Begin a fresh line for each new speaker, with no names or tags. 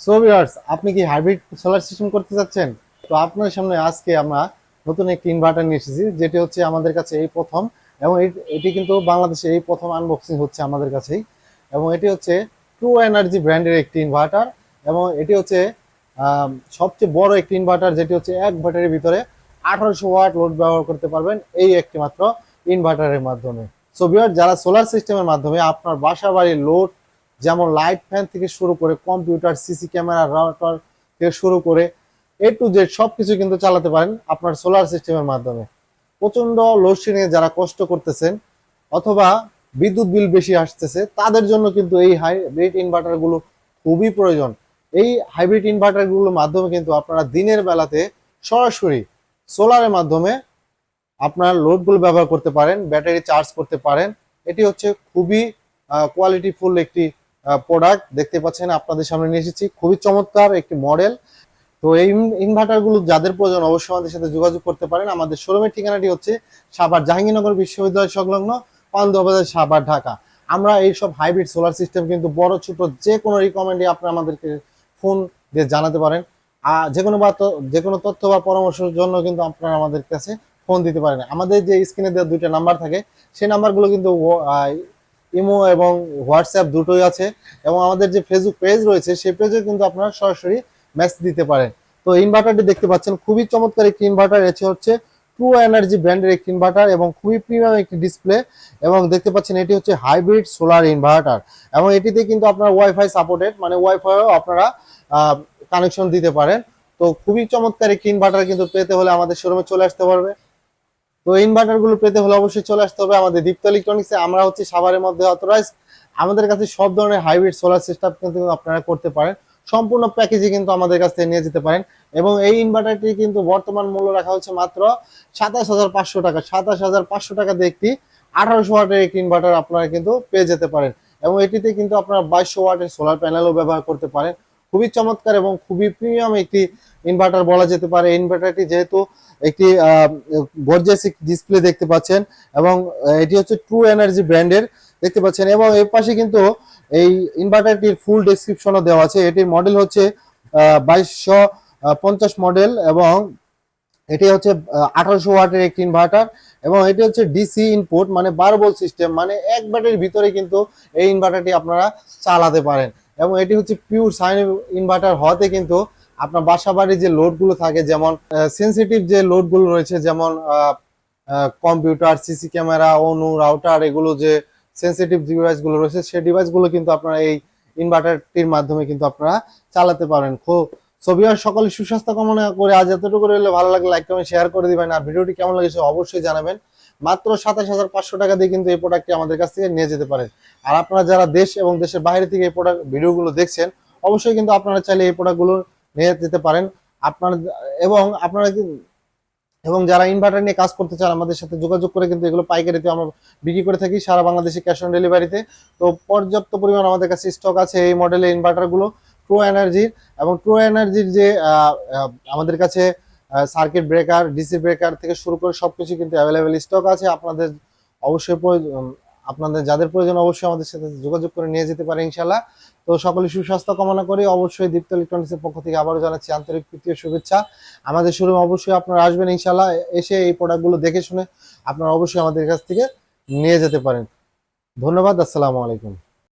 So viewers আপনি কি hybrid solar system করতে চাচ্ছেন? তো আপনার সামনে আজকে আমরা নতুন একটি ইনভার্টার নিয়ে এসেছি, যেটি হচ্ছে আমাদের কাছে এই প্রথম এবং এটি- কিন্তু বাংলাদেশে এই প্রথম আনবক্সিং হচ্ছে আমাদের কাছেই এবং এটি হচ্ছে ট্রু এনার্জি ব্র্যান্ডের একটি ইনভার্টার এবং এটি হচ্ছে সবচেয়ে বড় একটি ইনভার্টার যেটি হচ্ছে এক ব্যাটারির ভিতরে আঠারোশো ওয়াট লোড ব্যবহার করতে পারবেন এই একটি মাত্র ইনভার্টারের মাধ্যমে। সো ভিউয়ার যারা সোলার সিস্টেমের মাধ্যমে আপনার বাসা বাড়ির লোড যেমন লাইট ফ্যান থেকে শুরু করে কম্পিউটার, সিসি ক্যামেরা, রাউটার থেকে শুরু করে এ টু জেড সবকিছু কিন্তু চালাতে পারেন আপনার সোলার সিস্টেমের মাধ্যমে। প্রচণ্ড লোডশেডিং এ যারা কষ্ট করতেছেন অথবা বিদ্যুৎ বিল বেশি আসতেছে, তাদের জন্য কিন্তু এই হাইব্রিড ইনভার্টারগুলো খুবই প্রয়োজন। এই হাইব্রিড ইনভার্টারগুলোর মাধ্যমে কিন্তু আপনারা দিনের বেলাতে সরাসরি সোলারের মাধ্যমে আপনার লোডগুলো ব্যবহার করতে পারেন ব্যাটারি চার্জ করতে পারেন। এটি হচ্ছে খুবই কোয়ালিটিফুল একটি প্রোডাক্ট দেখতে পাচ্ছেন, আপনাদের সামনে নিয়ে এসেছি। খুবই চমৎকার একটি মডেল তো এই ইনভার্টারগুলো যাদের প্রয়োজন অবশ্যই আমাদের সাথে যোগাযোগ করতে পারেন। আমাদের শোরুমের ঠিকানাটি হচ্ছে সাভার জাহাঙ্গীরনগর বিশ্ববিদ্যালয় সংলগ্ন পান্ডবাজার সাভার, ঢাকা। আমরা এই সব হাইব্রিড সোলার সিস্টেম কিন্তু বড়, ছোট যে কোনো রিকমেন্ডে আপনারা আমাদেরকে ফোন দিয়ে জানাতে পারেন। আর যে কোনো বা যে কোনো তথ্য বা পরামর্শের জন্য কিন্তু আপনারা আমাদের কাছে ফোন দিতে পারেন। আমাদের যে স্ক্রিনে দেওয়া দুইটা নাম্বার থাকে, সেই নাম্বারগুলো কিন্তু ইমো এবং হোয়াটসঅ্যাপ দুটোই আছে এবং আমাদের যে ফেসবুক পেজ রয়েছে, সেই পেজে কিন্তু আপনারা সরাসরি মেসেজ দিতে পারেন। তো ইনভার্টারটি দেখতে পাচ্ছেন, খুবই চমৎকার একটি ইনভার্টার এটি হচ্ছে ট্রু এনার্জি ব্র্যান্ডের একটি ইনভার্টার এবং খুবই প্রিমিয়াম একটি ডিসপ্লে এবং দেখতে পাচ্ছেন এটি হচ্ছে হাইব্রিড সোলার ইনভার্টার এবং এটিতে কিন্তু আপনার ওয়াইফাই সাপোর্টেড মানে ওয়াইফাইও আপনারা কানেকশন দিতে পারেন। তো খুবই চমৎকার একটি ইনভার্টার কিন্তু পেতে হলে আমাদের শোরুমে চলে আসতে পারবে। তো ইনভার্টারগুলো পেতে হলে অবশ্যই চলে আসতে হবে আমাদের দীপ্ত ইলেকট্রনিক্সে আমরা হচ্ছে সাভারের মধ্যে অথরাইজ আমাদের কাছে সব ধরনের হাইব্রিড সোলার সিস্টেম কিন্তু আপনারা করতে পারেন। সম্পূর্ণ প্যাকেজে কিন্তু আমাদের কাছ থেকে নিয়ে যেতে পারেন। এবং এই ইনভার্টারটি কিন্তু বর্তমান মূল্য রাখা হচ্ছে মাত্র সাতাশ হাজার পাঁচশো টাকা। সাতাশ হাজার পাঁচশো টাকা দিয়ে একটি আঠারোশো ওয়াটের একটি ইনভার্টার আপনারা কিন্তু পেয়ে যেতে পারেন। এবং এটিতে কিন্তু আপনারা বাইশশো ওয়াটের সোলার প্যানেলও ব্যবহার করতে পারেন। খুবই চমৎকার এবং খুবই প্রিমিয়াম একটি ইনভার্টার বলা যেতে পারে। ইনভার্টারটি যেহেতু একটি গর্জিয়াস ডিসপ্লে দেখতে পাচ্ছেন এবং এটি হচ্ছে ট্রু এনার্জি ব্র্যান্ডের দেখতে পাচ্ছেন এবং এর পাশে কিন্তু এই ইনভার্টারটির ফুল ডেসক্রিপশনও দেওয়া আছে। এটির মডেল হচ্ছে বাইশশো পঞ্চাশ মডেল এবং এটি হচ্ছে আঠারোশো ওয়াটের একটি ইনভার্টার এবং এটি হচ্ছে ডিসি ইনপুট মানে বারো ভোল্ট সিস্টেম মানে এক ব্যাটারির ভিতরে কিন্তু এই ইনভার্টারটি আপনারা চালাতে পারেন। এবং এটি হচ্ছে পিওর সাইন ইনভার্টার হওয়াতে কিন্তু আপনার বাসা বাড়ির যে লোডগুলো থাকে, যেমন সেন্সিটিভ যে লোডগুলো রয়েছে, যেমন কম্পিউটার সিসি ক্যামেরা অনু রাউটার এগুলো যে সেন্সিটিভ ডিভাইসগুলো রয়েছে সেই ডিভাইসগুলো কিন্তু আপনারা এই ইনভার্টারটির মাধ্যমে কিন্তু আপনারা চালাতে পারেন। খুব আর সকলে সুস্বাস্থ্য কামনা করে আজ এতটুকু রইলে। ভালো লাগলে লাইক কমেন্ট শেয়ার করে দিবেন। আর ভিডিওটি কেমন লেগেছে অবশ্যই জানাবেন। মাত্র সাতাশ হাজার পাঁচশো টাকা দিয়ে কিন্তু এই প্রোডাক্টটি আমাদের কাছ থেকে নিয়ে যেতে পারেন। আর আপনারা যারা দেশ এবং দেশের বাইরে থেকে এই প্রোডাক্ট ভিডিওগুলো দেখছেন, অবশ্যই কিন্তু আপনারা চাইলে এই প্রোডাক্টগুলো নিয়ে যেতে পারেন। আপনার, এবং আপনারা এবং যারা ইনভার্টার নিয়ে কাজ করতে চান আমাদের সাথে যোগাযোগ করে কিন্তু এগুলো পাইকারিতে আমরা বিক্রি করে থাকি সারা বাংলাদেশে ক্যাশ অন ডেলিভারিতে তো পর্যাপ্ত পরিমাণ আমাদের কাছে স্টক আছে এই মডেলের ইনভার্টারগুলো ট্রু এনার্জির এবং ট্রু এনার্জির যে আমাদের কাছে সার্কিট ব্রেকার ডিসি ব্রেকার থেকে শুরু করে সবকিছু কিন্তু অ্যাভেলেবেল স্টক আছে। আপনাদের অবশ্যই আপনাদের যাদের প্রয়োজন অবশ্যই আমাদের সাথে যোগাযোগ করে নিয়ে যেতে পারে ইনশাল্লাহ তো সকলে সুস্বাস্থ্য কামনা করি। অবশ্যই দীপ্ত ইলেকট্রনিক্সের পক্ষ থেকে আবারও জানাচ্ছি আন্তরিক প্রীতীয় শুভেচ্ছা। আমাদের শোরুম অবশ্যই আপনারা আসবেন ইনশাল্লাহ এসে এই প্রোডাক্টগুলো দেখে শুনে আপনারা অবশ্যই আমাদের কাছ থেকে নিয়ে যেতে পারেন। ধন্যবাদ, আসসালামু আলাইকুম।